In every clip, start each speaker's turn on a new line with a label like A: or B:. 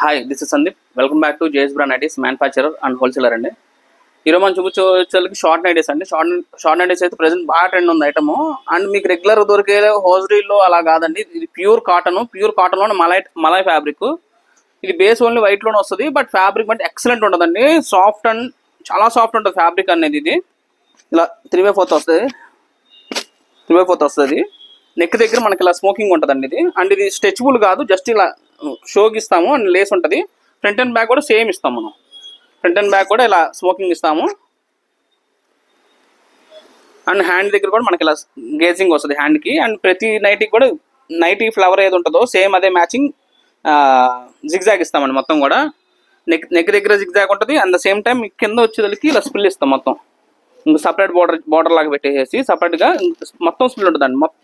A: Hi this is Sandeep welcome back to JS brand it's manufacturer and wholesaler అండి. ఈరోజు మనం చూపించేకి short nighties అండి. షార్ట్ షార్ట్ నైటీస్ అయితే ప్రెసెంట్ బాగా ట్రెండ్ ఉంది ఐటమ్ అండ్ మీకు రెగ్యులర్ దొరికే హోజరీలో అలా కాదండి. ఇది ప్యూర్ కాటన్ ప్యూర్ కాటన్లో మలై మలై ఫ్యాబ్రిక్ ఇది బేస్ ఓన్లీ వైట్లోనే వస్తుంది బట్ ఫ్యాబ్రిక్ అంటే ఎక్సలెంట్ ఉంటుందండి సాఫ్ట్ అండ్ చాలా సాఫ్ట్ ఉంటుంది ఫ్యాబ్రిక్ అనేది ఇది. ఇలా త్రీ బై ఫోర్త్ వస్తుంది. త్రీ బై ఫోర్త్ వస్తుంది. నెక్ దగ్గర మనకి ఇలా స్మోకింగ్ ఉంటుందండి ఇది. అండ్ ఇది స్ట్రెచబుల్ కాదు జస్ట్ ఇలా షోకి ఇస్తాము అండ్ లేస్ ఉంటుంది. ఫ్రంట్ అండ్ బ్యాక్ కూడా సేమ్ ఇస్తాం మనం. ఫ్రంట్ అండ్ బ్యాక్ కూడా ఇలా స్మోకింగ్ ఇస్తాము. అండ్ హ్యాండ్ దగ్గర కూడా మనకి ఇలా గేజింగ్ వస్తుంది హ్యాండ్కి అండ్ ప్రతి నైట్కి కూడా నైటీ ఫ్లవర్ ఏది ఉంటుందో సేమ్ అదే మ్యాచింగ్ జిగ్జాగ్ ఇస్తామండి మొత్తం కూడా. నెక్ నెక్ దగ్గర జిగ్జాగ్ ఉంటుంది. అండ్ ద సేమ్ టైం కింద వచ్చేదానికి ఇలా స్పిల్ ఇస్తాం మొత్తం. ఇంకా సపరేట్ బార్డర్ బార్డర్ లాగా పెట్టేసి సపరేట్గా మొత్తం స్పిల్ ఉంటుందండి. మొత్తం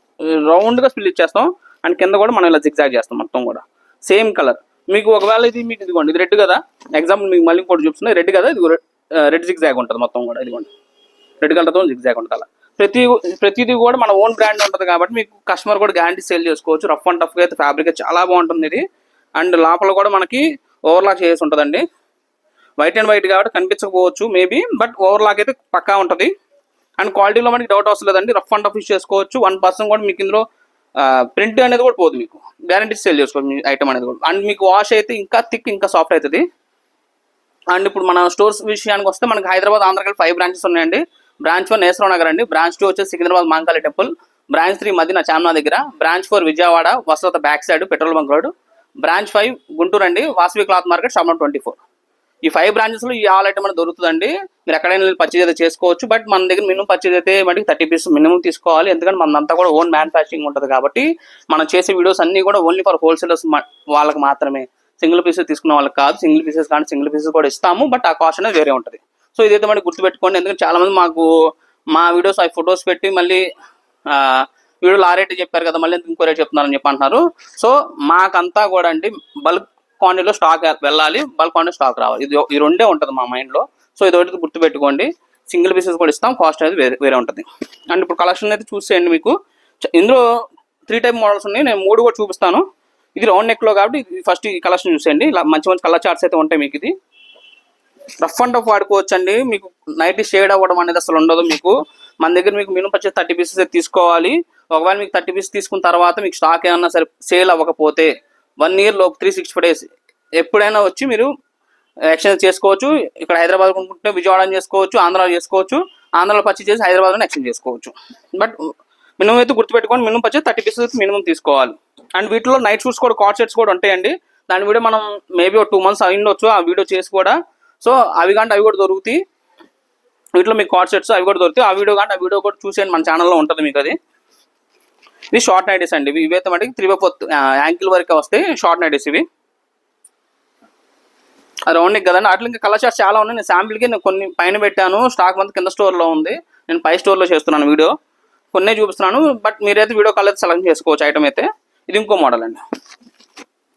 A: రౌండ్గా స్పిల్ ఇచ్చేస్తాం. అండ్ కింద కూడా మనం ఇలా జిగ్జాగ్ చేస్తాం మొత్తం కూడా. Same colour. మీకు ఒకవేళ ఇది మీకు ఇదిగోండి ఇది రెడ్ కదా? ఎగ్జాంపుల్ మీకు మళ్ళీ ఇంకోటి చూపిస్తున్నా రెడ్ కదా? ఇది రెడ్ జిగ్జాగ్ ఉంటుంది మొత్తం కూడా ఇదిగోండి. రెడ్ కలర్తో జిగ్జాగ్ ఉంటుంది అలా ప్రతి ప్రతిది కూడా మన ఓన్ బ్రాండ్ ఉంటుంది కాబట్టి మీకు కస్టమర్ కూడా గ్యారంటీ సేల్ చేసుకోవచ్చు. రఫ్ అండ్ టఫ్గా అయితే ఫ్యాబ్రిక్ చాలా బాగుంటుంది ఇది. అండ్ లోపల కూడా మనకి ఓవర్లాక్ చేసి ఉంటుందండి. వైట్ అండ్ వైట్ కాబట్టి కనిపించకపోవచ్చు మేబీ బట్ ఓవర్లాక్ అయితే పక్కా ఉంటుంది. అండ్ క్వాలిటీలో మనకి డౌట్ వస్తలేదండి రఫ్ అండ్ టఫ్ యూస్ చేసుకోవచ్చు. వన్ పర్సన్ కూడా మీకు ఇందులో ప్రింట్ అనేది కూడా పోదు మీకు. గ్యారంటీ సేల్ చేసుకోవచ్చు మీ ఐటమ్ అనేది కూడా. అండ్ మీకు వాష్ అయితే ఇంకా థిక్ ఇంకా సాఫ్ట్ అవుతుంది. అండ్ ఇప్పుడు మన స్టోర్స్ విషయానికి వస్తే మనకి హైదరాబాద్ ఆంధ్రకల్ ఫైవ్ బ్రాంచెస్ ఉన్నాయండి. బ్రాంచ్ వన్ నేసరావు నగర్ అండి. బ్రాంచ్ టూ వచ్చేసి Secunderabad Mankali temple. Branch three మధ్యన చామ్నా దగ్గర. Branch four Vijayawada వసత back side petrol bunk road. Branch five Guntur అండి. వాసవి క్లాత్ మార్కెట్ షామ్ ట్వంటీ ఫోర్ ఈ ఫైవ్ బ్రాంచెస్లో ఈ ఆల్ ఐటమ్ అనేది దొరుకుతుందండి. మీరు ఎక్కడైనా పర్చేజ్ అయితే చేసుకోవచ్చు బట్ మన దగ్గర మినిమం పర్చేజ్ అయితే మనకి థర్టీ పీస్ మినిమం తీసుకోవాలి. ఎందుకంటే మనంతా కూడా ఓన్ మ్యానుఫ్యాక్చరింగ్ ఉంటుంది కాబట్టి మనం చేసే వీడియోస్ అన్ని కూడా ఓన్లీ ఫర్ హోల్సేలర్స్ వాళ్ళకి మాత్రమే. సింగిల్ పీసెస్ తీసుకున్న వాళ్ళకి కాదు. సింగిల్ పీసెస్ కానీ సింగిల్ పీసెస్ కూడా ఇస్తాము బట్ ఆ కాస్ట్ అనేది వేరే ఉంటుంది. సో ఇదైతే మనకి గుర్తుపెట్టుకోండి. ఎందుకంటే చాలా మంది మాకు మా వీడియోస్ ఆ ఫొటోస్ పెట్టి మళ్ళీ వీడియోలు ఆ రేట్ చెప్పారు కదా మళ్ళీ ఇంకో రేట్ చెప్తున్నారని చెప్పి అంటున్నారు. సో మాకంతా కూడా అండి బల్క్ క్వాంటిటీలో స్టాక్ వెళ్ళాలి బల్క్ క్వాంటిటీ స్టాక్ రావాలి. ఇది ఈ రెండే ఉంటుంది మా మైండ్లో సో ఇది ఒకటి గుర్తుపెట్టుకోండి. సింగిల్ పీసెస్ కూడా ఇస్తాం కాస్ట్ అనేది వేరే వేరే ఉంటుంది. అండ్ ఇప్పుడు కలెక్షన్ అయితే చూసేయండి మీకు. ఇందులో త్రీ టైప్ మోడల్స్ ఉన్నాయి. నేను మూడు కూడా చూపిస్తాను. ఇది రౌండ్ నెక్లో కాబట్టి ఫస్ట్ ఈ కలెక్షన్ చూసేయండి. మంచి మంచి కలర్ చార్ట్స్ అయితే ఉంటాయి మీకు ఇది. రఫ్ అండ్ టఫ్ వాడుకోవచ్చు అండి మీకు నైట్ షేడ్ అవ్వడం అనేది అసలు ఉండదు మీకు. మన దగ్గర మీకు మినిమం పర్చేస్ థర్టీ పీసెస్ తీసుకోవాలి. ఒకవేళ మీకు థర్టీ పీసెస్ తీసుకున్న తర్వాత మీకు స్టాక్ ఏమన్నా సరే సేల్ అవ్వకపోతే వన్ ఇయర్ లోపు త్రీ సిక్స్టీ డేస్ ఎప్పుడైనా వచ్చి మీరు ఎక్స్చేంజ్ చేసుకోవచ్చు. ఇక్కడ హైదరాబాద్ కొనుక్కుంటే విజయవాడ చేసుకోవచ్చు ఆంధ్రాలో చేసుకోవచ్చు. ఆంధ్రాలో పర్చేజ్ చేసి హైదరాబాద్లో ఎక్స్చేంజ్ చేసుకోవచ్చు. బట్ మినిమం అయితే గుర్తుపెట్టుకోండి minimum purchase thirty pieces minimum తీసుకోవాలి. అండ్ వీటిలో నైట్ షూట్స్ కూడా కార్డ్ సెట్స్ కూడా ఉంటాయండి. దాని వీడియో మనం మేబీ ఒక టూ మంత్స్ అయిండొచ్చు ఆ వీడియో చేసి కూడా. సో అవి కానీ అవి కూడా దొరుకుతాయి. వీటిలో మీకు కార్డ్ సెట్స్ అవి కూడా దొరుకుతాయి. ఆ వీడియో కానీ ఆ వీడియో కూడా చూసేయండి మన ఛానల్లో ఉంటుంది మీకు అది. ఇది షార్ట్ నైటీస్ అండి. ఇవి ఇవైతే మనకి త్రీ బై ఫోర్త్ యాంకిల్ వరకు వస్తాయి షార్ట్ నైటీస్ ఇవి. రౌండ్ కదండి. అట్లా ఇంకా కలర్ షార్ట్స్ చాలా ఉన్నాయి. నేను శాంపిల్కి నేను కొన్ని పైన పెట్టాను. స్టాక్ మంత్ కింద స్టోర్లో ఉంది. నేను పై స్టోర్లో చేస్తున్నాను వీడియో. కొన్నే చూపిస్తున్నాను. బట్ మీరైతే వీడియో కలర్ సెలెక్ట్ చేసుకోవచ్చు. ఐటమ్ అయితే. ఇది ఇంకో మోడల్ అండి.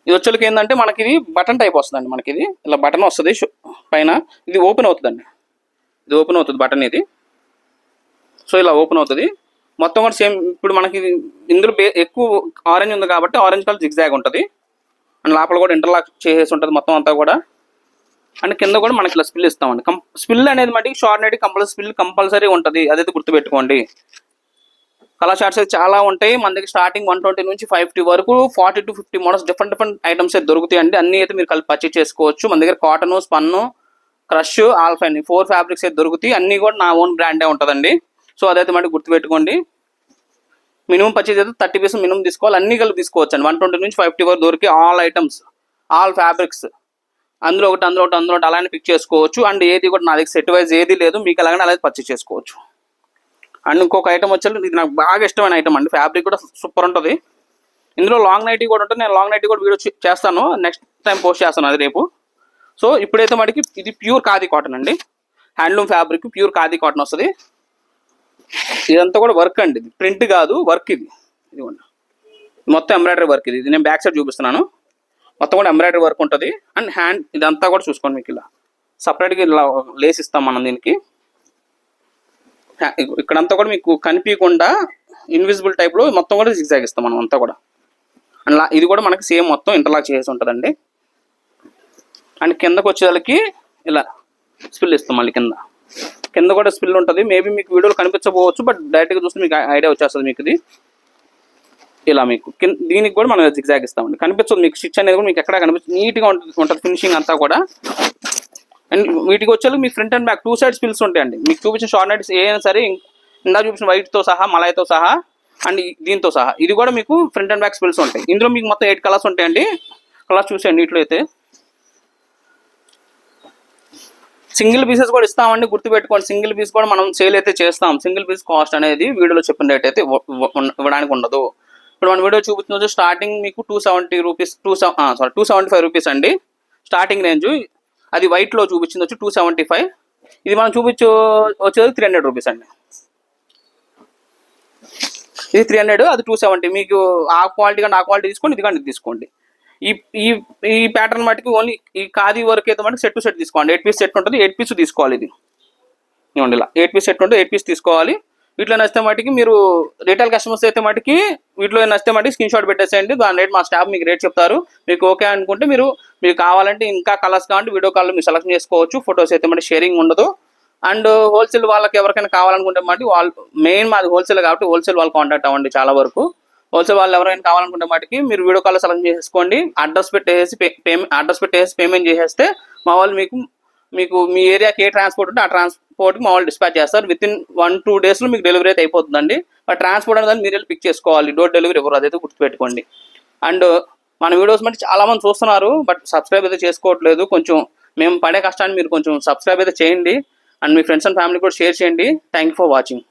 A: ఇది వచ్చేకి ఏంటంటే మనకి ఇది బటన్ టైప్ వస్తుందండి మనకి ఇది. ఇలా బటన్ వస్తుంది. పైన ఇది ఓపెన్ అవుతుందండి. ఇది ఓపెన్ అవుతుంది బటన్ ఇది. సో ఇలా ఓపెన్ అవుతుంది. మొత్తం కూడా సేమ్ ఇప్పుడు మనకి ఇందులో ఎక్కువ ఆరెంజ్ ఉంది కాబట్టి ఆరెంజ్ కలర్ జిగ్జాగ్ ఉంటుంది. అండ్ లోపల కూడా ఇంటర్లాక్ చేసేసి ఉంటుంది మొత్తం అంతా కూడా. అండ్ కింద కూడా మనకి ఇలా స్పిల్ ఇస్తామండి. కం స్పిల్ అనేది మట్టికి షార్ట్ నైట్ కంపల్సరీ స్పిల్ కంపల్సరీ ఉంటుంది అదైతే గుర్తుపెట్టుకోండి. కలర్ షార్ట్స్ అయితే చాలా ఉంటాయి. మన దగ్గర స్టార్టింగ్ వన్ ట్వంటీ నుంచి ఫైవ్ ఫిఫ్టీ వరకు forty to fifty models different different items అయితే దొరుకుతాయి అండి. అన్ని అయితే మీరు కలిపి పర్చేస్ చేసుకోవచ్చు. మన దగ్గర cotton స్పన్ను crush alpine four fabrics అయితే దొరుకుతాయి. అన్ని కూడా నా ఓన్ బ్రాండే ఉంటుందండి. సో అదైతే మటుకు గుర్తుపెట్టుకోండి. మినిమం పర్చేజ్ అయితే థర్టీ పీసెస్ మినిమం తీసుకోవాలి. అన్ని కలిపి తీసుకోవచ్చు అండి వన్ ట్వంటీ నుంచి ఫైవ్ వరకు దొరికి ఆల్ ఐటమ్స్ ఆల్ ఫ్యాబ్రిక్స్ అందులో ఒకటి అందులో ఒకటి అందులో ఒకటి అలానే పిక్ చేసుకోవచ్చు. అండ్ ఏది కూడా నా దగ్గర సెట్ వైజ్ ఏది లేదు. మీకు అలాగనే అలాగే పర్చేజ్ చేసుకోవచ్చు. అండ్ ఇంకొక ఐటమ్ వచ్చేసి ఇది నాకు బాగా ఇష్టమైన ఐటమ్ అండి. ఫ్యాబ్రిక్ కూడా సూపర్ ఉంటుంది. ఇందులో లాంగ్ నైట్ కూడా ఉంటుంది. నేను లాంగ్ నైట్ కూడా వీడియో చేస్తాను. నెక్స్ట్ టైం పోస్ట్ చేస్తాను అది రేపు. సో ఇప్పుడైతే మనకి ఇది ప్యూర్ ఖాదీ కాటన్ అండి. Handloom fabric pure khadi cotton వస్తుంది. ఇదంతా కూడా వర్క్ అండి. ఇది ప్రింట్ కాదు వర్క్ ఇది. ఇదిగోండి. మొత్తం ఎంబ్రాయిడరీ వర్క్ ఇది. ఇది నేను బ్యాక్ సైడ్ చూపిస్తున్నాను. మొత్తం కూడా ఎంబ్రాయిడరీ వర్క్ ఉంటుంది. అండ్ హ్యాండ్ ఇదంతా కూడా చూసుకోండి మీకు ఇలా. సపరేట్గా ఇలా లేస్ ఇస్తాం మనం దీనికి. ఇక్కడంతా కూడా మీకు కనిపించకుండా ఇన్విజిబుల్ టైప్లో మొత్తం కూడా జిగ్జాగ్ ఇస్తాం మనం అంతా కూడా. అండ్ లా- ఇది కూడా మనకి సేమ్ మొత్తం ఇంటర్లాక్ చేసి ఉంటుందండి. అండ్ కిందకు వచ్చేదానికి ఇలా స్పిల్ ఇస్తాం మళ్ళీ కింద. కింద కూడా స్పిల్ ఉంటుంది. మేబీ మీకు వీడియోలు కనిపించకపోవచ్చు బట్ డైరెక్ట్గా చూస్తే మీకు ఐడియా వచ్చేస్తుంది మీకు ఇది ఇలా మీకు. దీనికి కూడా మనం జిగ్జాగ్ ఇస్తామండి. కనిపించదు మీకు స్టిచ్ అనేది కూడా మీకు ఎక్కడ కనిపించదు. నీట్గా ఉంటుంది ఉంటుంది ఫినిషింగ్ అంతా కూడా. అండ్ వీటికి వచ్చేది మీ front and back two sides pills ఉంటాయండి. మీకు చూపించిన షార్ట్ నైట్స్ ఏదైనా సరే ఇందా చూపించిన వైట్తో సహా మలాయ్తో సహా అండ్ దీంతో సహా. ఇది కూడా మీకు ఫ్రంట్ అండ్ బ్యాక్ స్పిల్స్ ఉంటాయి. ఇందులో మీకు మొత్తం ఎయిట్ కలర్స్ ఉంటాయండి. కలర్స్ చూసేయండి వీటిలో అయితే సింగిల్ పీసెస్ కూడా ఇస్తామండి గుర్తుపెట్టుకోండి. సింగిల్ పీస్ కూడా మనం సేల్ అయితే చేస్తాం. సింగిల్ పీస్ కాస్ట్ అనేది వీడియోలో చెప్పిన రేట్ అయితే ఇవ్వడానికి ఉండదు. ఇప్పుడు మన వీడియో చూపుతున్న స్టార్టింగ్ మీకు two seventy rupees two sorry two seventy five rupees అండి. స్టార్టింగ్ రేంజ్ అది వైట్లో చూపించింది వచ్చి టూ సెవెంటీ ఫైవ్ ఇది మనం చూపించు వచ్చేది త్రీ హండ్రెడ్ రూపీస్ అండి. ఇది త్రీ హండ్రెడ్ అది టూ సెవెంటీ మీకు ఆ క్వాలిటీ కానీ ఆ క్వాలిటీ తీసుకోండి ఇది కానీ తీసుకోండి. ఈ ఈ ఈ ప్యాటర్న్ మటుకు ఓన్లీ ఈ ఖాదీ వర్క్ అయితే మటుకు సెట్ టు సెట్ తీసుకోండి. ఎయిట్ పీస్ సెట్ ఉంటుంది. ఎయిట్ పీస్ తీసుకోవాలి ఇది. ఇవ్వండి ఇలా. ఎయిట్ పీస్ సెట్ ఉంటుంది. ఎయిట్ పీస్ తీసుకోవాలి. వీటిలో నచ్చితే మటుకి మీరు రిటైల్ కస్టమర్స్ అయితే మటుకి వీటిలో నచ్చితే మటుకి స్క్రీన్ షాట్ పెట్టేసేయండి. దాని రేట్ మా స్టాఫ్ మీకు రేట్ చెప్తారు. మీకు ఓకే అనుకుంటే మీరు మీకు కావాలంటే ఇంకా కలర్స్ కావాలంటే వీడియో కాల్లో మీరు సెలెక్ట్ చేసుకోవచ్చు. ఫొటోస్ అయితే మటుకు షేరింగ్ ఉండదు. అండ్ హోల్సేల్ వాళ్ళకి ఎవరికైనా కావాలనుకుంటే మటుకు వాళ్ళు మెయిన్ మాది హోల్సేల్ కాబట్టి హోల్సేల్ వాళ్ళు కాంటాక్ట్ అవ్వండి చాలా వరకు. హోల్సేల్ వాళ్ళు ఎవరైనా కావాలనుకుంటే మాటికి మీరు వీడియో కాల్ సెలెక్ట్ చేసుకోండి. అడ్రస్ పెట్టేసి పేమెంట్ అడ్రస్ పెట్టేసి పేమెంట్ చేసేస్తే మా వాళ్ళు మీకు మీకు మీ ఏరియాకి ఏ ట్రాన్స్పోర్ట్ ఉంటే ఆ ట్రాన్స్పోర్ట్కి మా వాళ్ళు డిస్పాచ్ చేస్తారు. విత్ ఇన్ వన్ టూ డేస్లో మీకు డెలివరీ అయితే అయిపోతుందండి. ఆ ట్రాన్స్పోర్ట్ అనేది మీరు వెళ్ళి పిక్ చేసుకోవాలి. డోర్ డెలివరీ ఎవరు అదైతే గుర్తుపెట్టుకోండి. అండ్ మన వీడియోస్ మట్టి చాలామంది చూస్తున్నారు బట్ సబ్స్క్రైబ్ అయితే చేసుకోవట్లేదు. కొంచెం మేము పడే కష్టాన్ని మీరు కొంచెం సబ్స్క్రైబ్ అయితే చేయండి. అండ్ మీ ఫ్రెండ్స్ అండ్ ఫ్యామిలీ కూడా షేర్ చేయండి. Thank you for watching